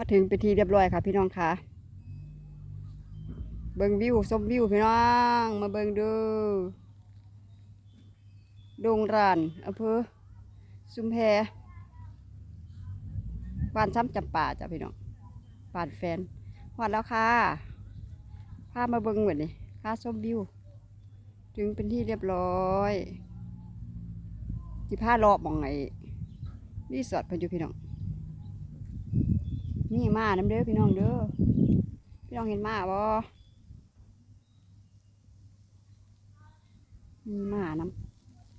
มาถึงเป็นทีเรียบร้อยค่ะ พี่น้องค่ะเบิงวิวชมวิวพี่น้อง มาเบิงดูดงรานอำเภอชุมแพบ้านซ้ำจำป่าจ้ะพี่น้องบ้านแฟนหอดแล้วค่ะพามาเบิงเหมือนนี่ค่าชมวิว ถึงเป็นที่เรียบร้อยจีพารอบมองไงรีสอร์ทเพันอยู่พี่น้อง นี่มาน้ำเด้อพี่น้องเด้อพี่น้องเห็นมาบ่มีมาน้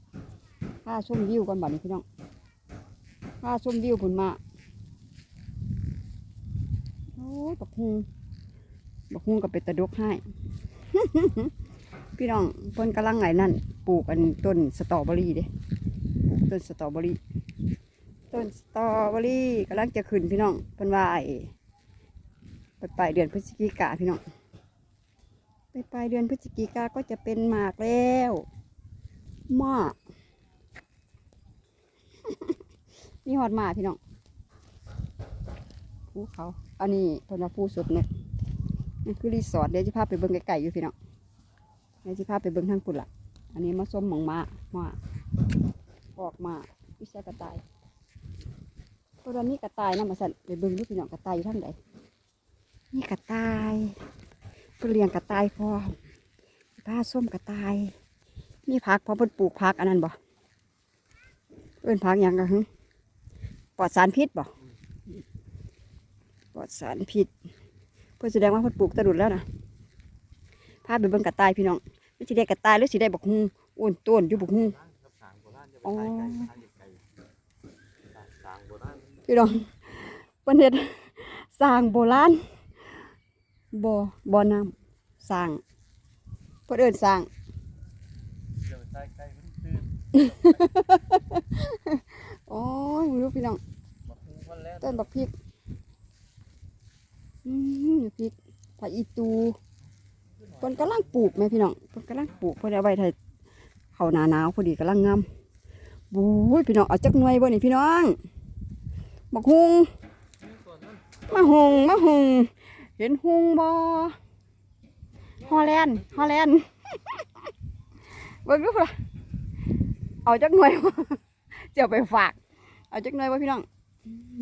ำค่าชมวิวก่อนบัดนี้พี่น้องค่าชมวิวผุนมาโอ้ยบักฮุงบักฮุงกับเป็ดตะดกให้ พี่น้องเพิ่นกำลังไงนั่นปลูกอันต้นสตรอเบอรี่เด้ปลูกต้นสตรอเบอรี่ ต้นสตรอเบอรี่กำลังจะขึ้นพี่น้องเพิ่นวาไอ้ไปปลายเดือนพฤศจิกาพี่น้องไปปลายเดือนพฤศจิกาก็จะเป็นหมากแล้วหมากมีหอดหมากพี่น้องภูเขา อันนี้พิ่นว่าภูสุดนกนี่คือรีสอร์ทเดี๋ยวจะพาไปเบิ่งไกลๆอยู่พี่น้องเดี๋ยวจะพาไปเบิ่งทางปุ่นละอันนี้มาส้มหมองมามาออกมาวิชากระต่าย ตัวนี้กระต่ายนะมาสั่นไปเบิ่งดูพี่น้องกระต่ายอยู่ทางใดนี่กระต่ายเพิ่นเลี้ยงกระต่ายพอผ้าส้มกระต่าย มีผักพอเพิ่นปลูกผักอันนั้นบ่เอิ้นผักหยังกะหึปลอดสารพิษบ่ปลอดสารพิษเพิ่นแสดงว่าเพิ่นปลูกตะดุดแล้วนะพาไปเบิ่งกระต่ายพี่น้องมันสิได้กระต่ายหรือสิได้บักฮูอ้วนต้นอยู่บักฮูครั พี่น้องเพิ่นเฮ็ดสร้างโบราณบ่บ่อน้ำสร้างเพิ่นเอิ้นสร้างเดี๋ยวทายไก่มันตื่นโอ้ยรู้พี่น้องมาคูมันแล้วต้นบักพริกอืมบักพริกผักอีตูเพิ่นกำลังปลูกแม่พี่น้องเพิ่นกำลังปลูกเพิ่นเอาไว้ถ้าเขาหนาหนาวพอดีกำลังงามบู๊ยพี่น้องเอาจักหน่วยบ่นี่พี่น้อง บักฮุงส่วนนั้นมาหงมาหงเห็นหงบ่ฮอลแลนด์ฮอลแลนด์เบิ่งดูพุ่นล่ะเอาจักหน่วยเจียวไปฝาก เอาจักหน่วยบ่พี่น้อง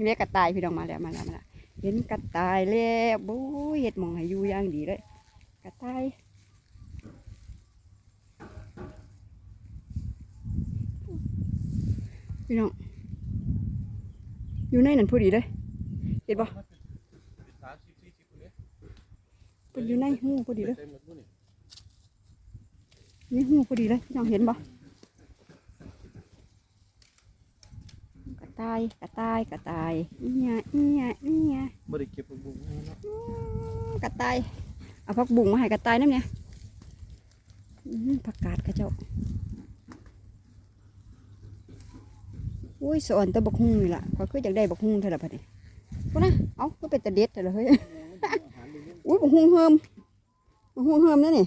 เรียกกระต่ายพี่น้องมาแล้วมาแล้วมาแล้วเห็นกระต่ายแล้วบู้เฮ็ดหมองให้อยู่ย่างดีเลยกระต่ายพี่น้อง อยู่ในนั้นพอดีเลยเห็นบ่สามสิบสี่สิบคนนี้เป็นอยู่ในหูพอดีเลยนี่หูพอดีเลยพี่น้องเห็นบ่กระต่ายกระต่ายกระต่ายอีหยาอีหยาอีหยาไม่ได้เก็บบุ้งกระต่ายเอาผักบุ้งมาให้กระต่ายน้ำเนี่ยผักกาดกระเจ้า อุ้ยสอนแตะบกฮุงนี่ล่ะข้อยคืออยากได้บกฮุงเท่าไหร่บัดนี้พุ่นนะเอ้าก็เป็นตะเด็ดแต่ละเฮ้ยอุ้ยบกฮุงเฮิมบกฮุงเฮิมนั่นนี่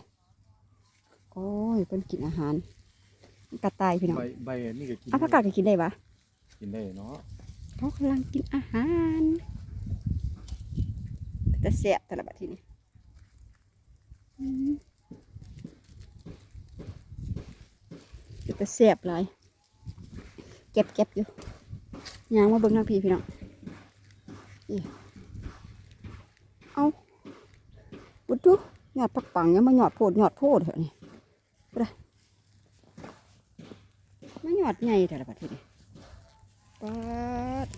โอ้ยเพิ่นกินอาหารกระต่ายพี่น้องใบใบนี่ก็กินเอาผักกาดก็กินได้ปะกินได้เนาะเขากำลังกินอาหารแต่เสียแต่ละบัดทีนี้อืมแต่เสียบหลาย เก็บเก็บอยู่ยางมาเบิ่งทางพี่พี่น้องเอาบุดดูหยอดปักปังยังมาหยอดโพดหยอดโพดเถอะนี่ไปเลยมาหยอดใหญ่แต่ละบัดทีนี้ปัด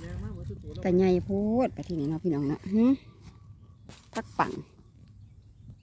แรงมากว่าทุกตัวกะใหญ่โพดไปที่นี่เนาะพี่น้องนะหึ